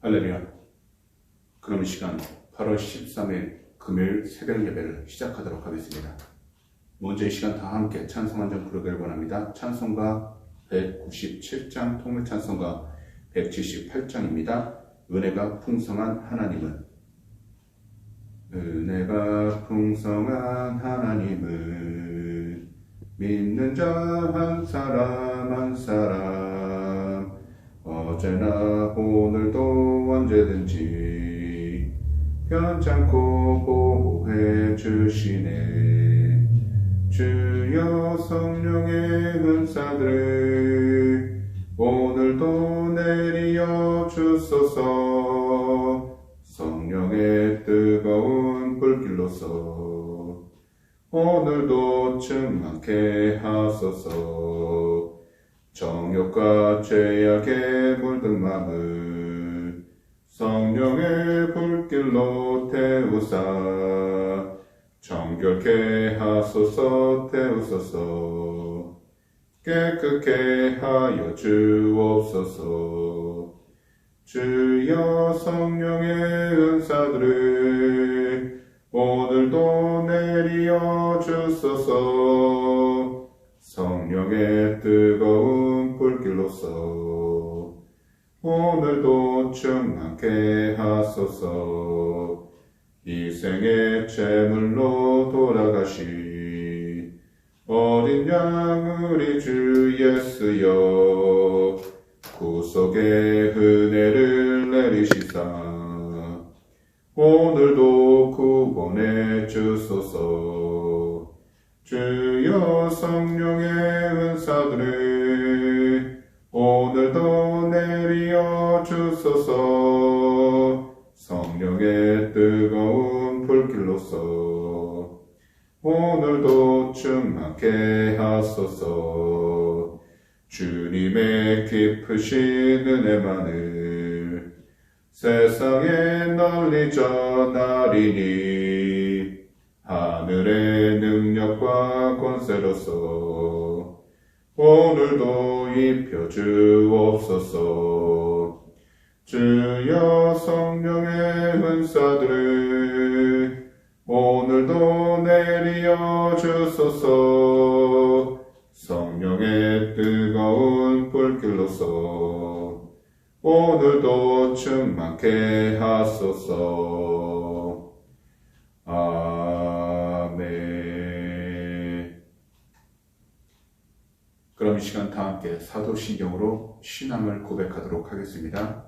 할렐루야. 그럼 이 시간 8월 13일 금요일 새벽 예배를 시작하도록 하겠습니다. 먼저 이 시간 다 함께 찬송 한장 부르기를 원합니다. 찬송가 197장 통일 찬송가 178장입니다. 은혜가 풍성한 하나님은 은혜가 풍성한 하나님은 믿는 자 한 사람 한 사람 어제나 오늘도 언제든지 편찮고 보호해 주시네. 주여 성령의 은사들을 오늘도 내리어 주소서. 성령의 뜨거운 불길로서 오늘도 충만케 하소서 정욕과 죄악에 물든 마음을 성령의 불길로 태우사 정결케 하소서 태우소서. 깨끗게 하여 주옵소서. 주여 성령의 은사들을 오늘도 내리어 주소서. 성령의 뜨거운 불길로서 오늘도 충만케 하소서. 이생의 제물로 돌아가시. 어린 양 우리 주 예수여 구속의 은혜를 내리시사. 오늘도 구원해 주소서. 주여 성령의 은사들을 주소서. 성령의 뜨거운 불길로서 오늘도 충만케 하소서. 주님의 깊으신 은혜만을 세상에 널리 전하리니 하늘의 능력과 권세로서 오늘도 입혀 주옵소서 주여 성령의 은사들을 오늘도 내리어 주소서. 성령의 뜨거운 불길로서 오늘도 충만케 하소서. 아멘. 그럼 이 시간 다 함께 사도신경으로 신앙을 고백하도록 하겠습니다.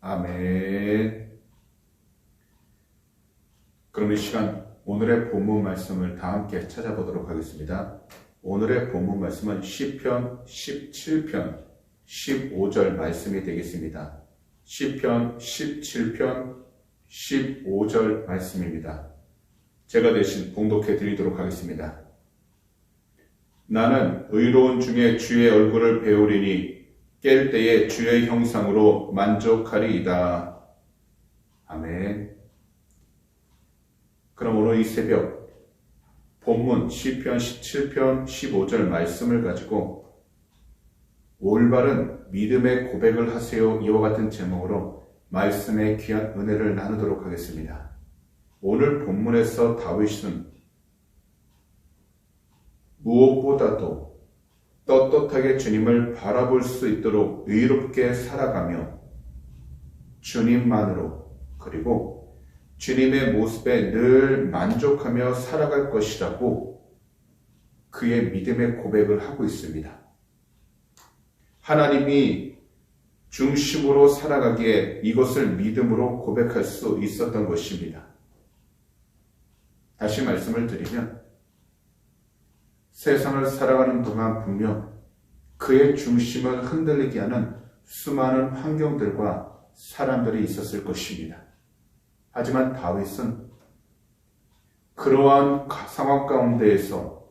아멘. 그럼 이 시간 오늘의 본문 말씀을 다 함께 찾아보도록 하겠습니다. 오늘의 본문 말씀은 시편 17편 15절 말씀이 되겠습니다. 시편 17편 15절 말씀입니다. 제가 대신 봉독해 드리도록 하겠습니다. 나는 의로운 중에 주의 얼굴을 배우리니 깰 때에 주의 형상으로 만족하리이다. 아멘. 그럼 오늘 이 새벽 본문 시편 17편 15절 말씀을 가지고 올바른 믿음의 고백을 하세요 이와 같은 제목으로 말씀의 귀한 은혜를 나누도록 하겠습니다. 오늘 본문에서 다윗은 무엇보다도 떳떳하게 주님을 바라볼 수 있도록 의롭게 살아가며 주님만으로 그리고 주님의 모습에 늘 만족하며 살아갈 것이라고 그의 믿음의 고백을 하고 있습니다. 하나님이 중심으로 살아가기에 이것을 믿음으로 고백할 수 있었던 것입니다. 다시 말씀을 드리면 세상을 살아가는 동안 분명 그의 중심을 흔들리게 하는 수많은 환경들과 사람들이 있었을 것입니다. 하지만 다윗은 그러한 상황 가운데에서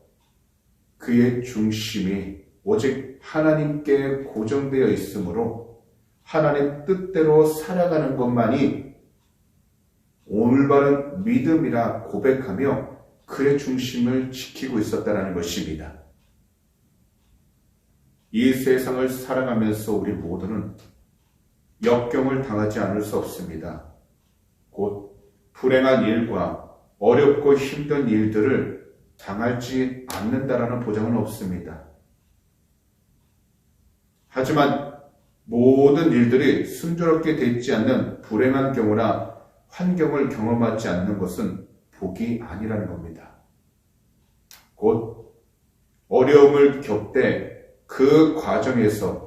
그의 중심이 오직 하나님께 고정되어 있으므로 하나님 뜻대로 살아가는 것만이 올바른 믿음이라 고백하며 그의 중심을 지키고 있었다는 것입니다. 이 세상을 살아가면서 우리 모두는 역경을 당하지 않을 수 없습니다. 곧 불행한 일과 어렵고 힘든 일들을 당할지 않는다라는 보장은 없습니다. 하지만 모든 일들이 순조롭게 되지 않는 불행한 경우나 환경을 경험하지 않는 것은 복이 아니라는 겁니다. 곧 어려움을 겪되 그 과정에서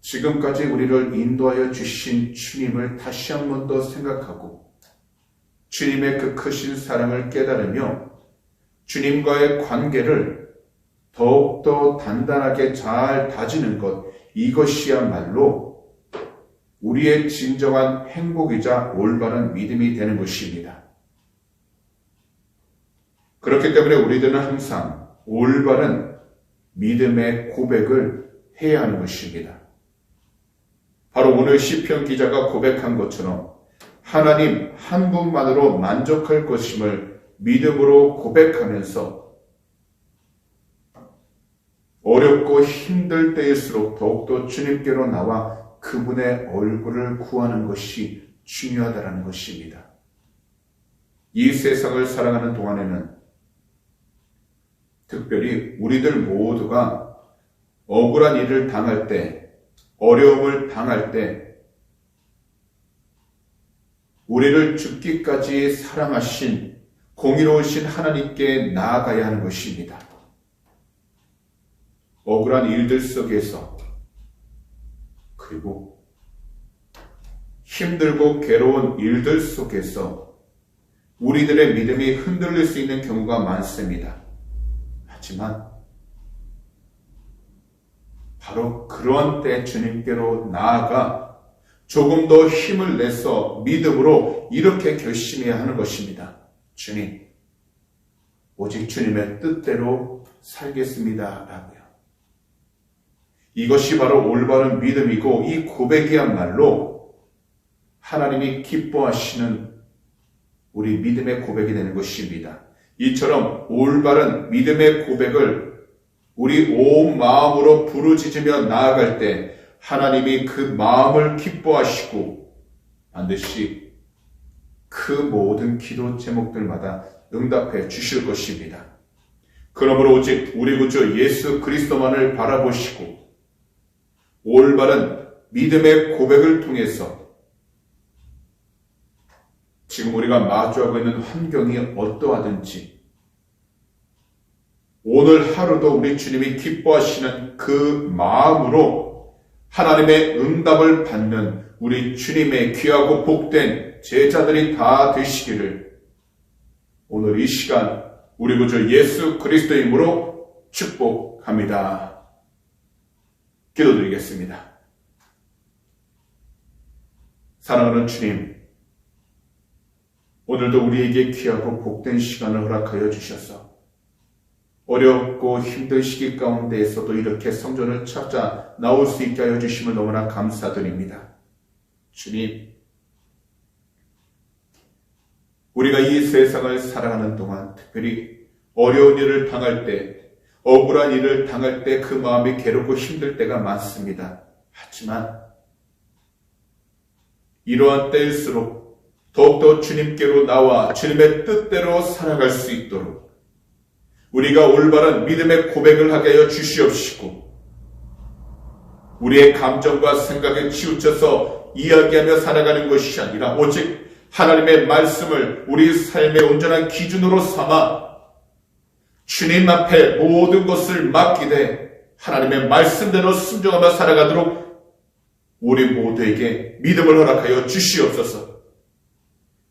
지금까지 우리를 인도하여 주신 주님을 다시 한 번 더 생각하고 주님의 그 크신 사랑을 깨달으며 주님과의 관계를 더욱더 단단하게 잘 다지는 것, 이것이야말로 우리의 진정한 행복이자 올바른 믿음이 되는 것입니다. 그렇기 때문에 우리들은 항상 올바른 믿음의 고백을 해야 하는 것입니다. 바로 오늘 시편 기자가 고백한 것처럼 하나님 한 분만으로 만족할 것임을 믿음으로 고백하면서 어렵고 힘들 때일수록 더욱더 주님께로 나와 그분의 얼굴을 구하는 것이 중요하다는 것입니다. 이 세상을 살아가는 동안에는 특별히 우리들 모두가 억울한 일을 당할 때, 어려움을 당할 때, 우리를 죽기까지 사랑하신 공의로우신 하나님께 나아가야 하는 것입니다. 억울한 일들 속에서 그리고 힘들고 괴로운 일들 속에서 우리들의 믿음이 흔들릴 수 있는 경우가 많습니다. 하지만 바로 그런 때 주님께로 나아가 조금 더 힘을 내서 믿음으로 이렇게 결심해야 하는 것입니다. 주님, 오직 주님의 뜻대로 살겠습니다. 라고요. 이것이 바로 올바른 믿음이고 이 고백이야말로 하나님이 기뻐하시는 우리 믿음의 고백이 되는 것입니다. 이처럼 올바른 믿음의 고백을 우리 온 마음으로 부르짖으며 나아갈 때 하나님이 그 마음을 기뻐하시고 반드시 그 모든 기도 제목들마다 응답해 주실 것입니다. 그러므로 오직 우리 구주 예수 그리스도만을 바라보시고 올바른 믿음의 고백을 통해서 지금 우리가 마주하고 있는 환경이 어떠하든지 오늘 하루도 우리 주님이 기뻐하시는 그 마음으로 하나님의 응답을 받는 우리 주님의 귀하고 복된 제자들이 다 되시기를 오늘 이 시간 우리 구주 예수 그리스도의 이름으로 축복합니다. 기도드리겠습니다. 사랑하는 주님, 오늘도 우리에게 귀하고 복된 시간을 허락하여 주셔서 어렵고 힘든 시기 가운데에서도 이렇게 성전을 찾아 나올 수 있게 하여 주심을 너무나 감사드립니다. 주님, 우리가 이 세상을 살아가는 동안 특별히 어려운 일을 당할 때, 억울한 일을 당할 때 그 마음이 괴롭고 힘들 때가 많습니다. 하지만 이러한 때일수록 더욱더 주님께로 나와 주님의 뜻대로 살아갈 수 있도록 우리가 올바른 믿음의 고백을 하게 하여 주시옵시고 우리의 감정과 생각에 치우쳐서 이야기하며 살아가는 것이 아니라 오직 하나님의 말씀을 우리 삶의 온전한 기준으로 삼아 주님 앞에 모든 것을 맡기되 하나님의 말씀대로 순종하며 살아가도록 우리 모두에게 믿음을 허락하여 주시옵소서.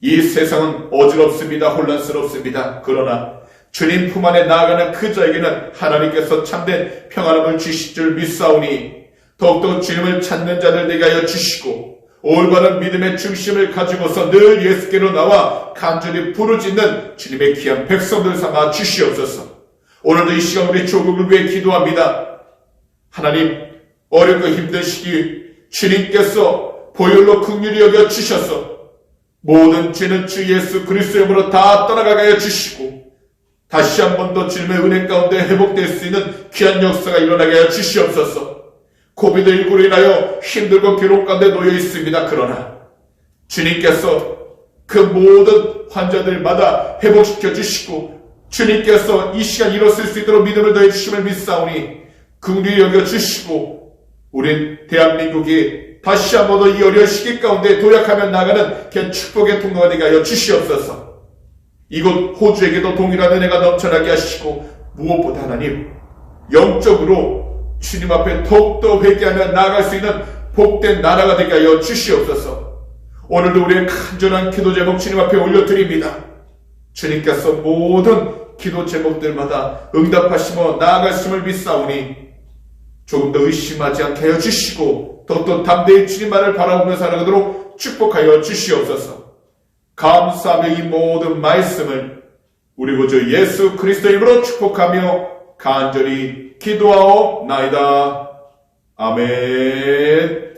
이 세상은 어지럽습니다. 혼란스럽습니다. 그러나 주님 품 안에 나아가는 그 자에게는 하나님께서 참된 평안함을 주실 줄 믿사오니 더욱더 주님을 찾는 자들 되게 하여 주시고 올바른 믿음의 중심을 가지고서 늘 예수께로 나와 간절히 부르짖는 주님의 귀한 백성들 삼아 주시옵소서. 오늘도 이 시간 우리 조국을 위해 기도합니다. 하나님 어렵고 힘든 시기 주님께서 보혈로 극률이 여겨 주셔서 모든 죄는 주 예수 그리스도의 이름으로 다 떠나가게 하여 주시고 다시 한 번 더 주님의 은혜 가운데 회복될 수 있는 귀한 역사가 일어나게 하여 주시옵소서. 코비드19로 인하여 힘들고 괴로운 가운데 놓여 있습니다. 그러나 주님께서 그 모든 환자들마다 회복시켜 주시고 주님께서 이 시간 일어설 수 있도록 믿음을 더해 주심을 믿사오니 긍휼히 여겨 주시고 우린 대한민국이 다시 한번 더 이 어려운 시기 가운데 도약하며 나가는 그 축복의 통로가 되게 하여 주시옵소서. 이곳 호주에게도 동일한 은혜가 넘쳐나게 하시고 무엇보다 하나님 영적으로 주님 앞에 더욱더 회개하며 나아갈 수 있는 복된 나라가 되게 하여 주시옵소서. 오늘도 우리의 간절한 기도 제목 주님 앞에 올려드립니다. 주님께서 모든 기도 제목들마다 응답하시며 나아가심을 믿사오니 조금 더 의심하지 않게 하여 주시고 더욱더 담대히 주님만을 바라보며 살아가도록 축복하여 주시옵소서. 감사하며 이 모든 말씀을 우리 구주 예수 그리스도 이름으로 축복하며 간절히 기도하옵나이다. 아멘.